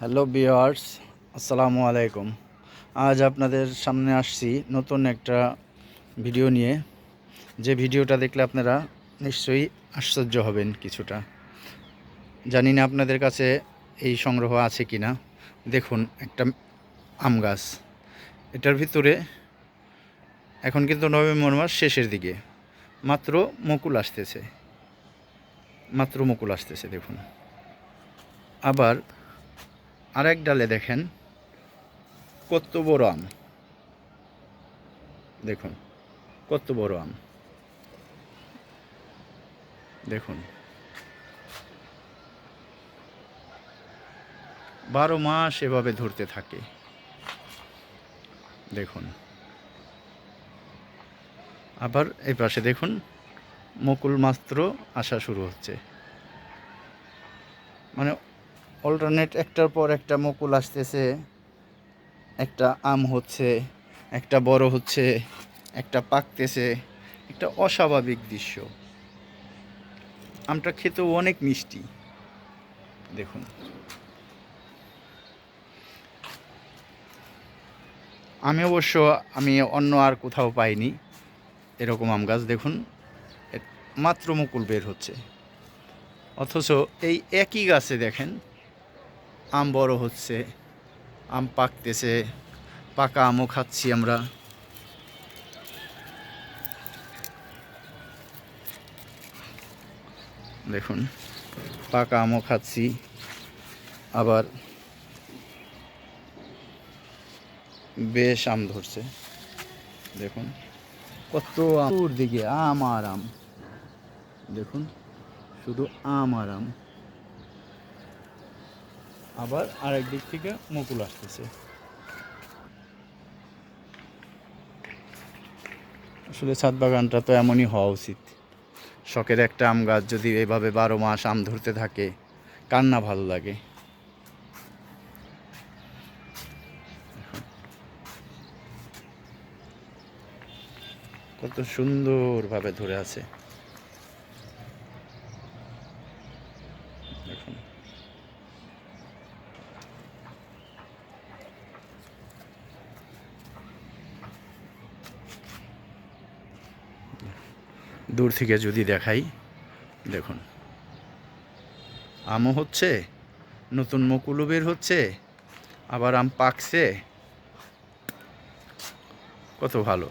Hello বিয়ার্স আসসালামু আলাইকুম। আজ আপনাদের সামনে আসছি নতুন একটা ভিডিও নিয়ে। যে ভিডিওটা দেখলে আপনারা নিশ্চয়ই আশ্চর্য হবেন কিছুটা। জানি না আপনাদের কাছে এই সংগ্রহ আছে কি না দেখুন, একটা আম গাছ। এটার ভিতরে এখন কিন্তু নভেম্বর মাস শেষের দিকে। মাত্র মুকুল আসতেছে। মাত্র মুকুল আসতেছে, দেখুন। আবার আরেক ডালে দেখেন কত বড় আম দেখুন কত বড় আম দেখুন। বারো মাস এভাবে ধরতে থাকে। দেখুন। আবার এই পাশে দেখুন, মুকুল মাত্র আসা শুরু হচ্ছে। মানে অল্টারনেট একটার পর একটা মুকুল আসতেছে। একটা আম হচ্ছে, একটা বড় হচ্ছে, একটা পাকতেছে, একটা অস্বাভাবিক দৃশ্য। আমটা খেতেও অনেক মিষ্টি। দেখুন। আমি অবশ্য, আমি অন্য আর কোথাও পাইনি। এরকম আম গাছ, দেখুন। মাত্র মুকুল বের হচ্ছে। অথচ এই একই গাছে দেখেন আম বড় হচ্ছে, আম পাকতেছে, পাকা আমও খাচ্ছি আমরা। দেখুন, পাকা আমও খাচ্ছি, আবার বেশ আম ধরছে। দেখুন, কত আমুর দিকে আম আর আম। দেখুন, শুধু আম আর আম। আবার আরেক দিক থেকে মুকুল আসতেছে। আসলে ছাদ বাগানটা তো এমনই হওয়া উচিত। শখের একটা আম গাছ যদি এভাবে বারো মাস আম ধরতে থাকে, কার না ভালো লাগে? কত সুন্দরভাবে ধরে আছে। দূর থেকে যদি দেখাই, দেখুন। আমও হচ্ছে, নতুন মুকুলও বের হচ্ছে, আবার আম পাকছে। কত ভালো।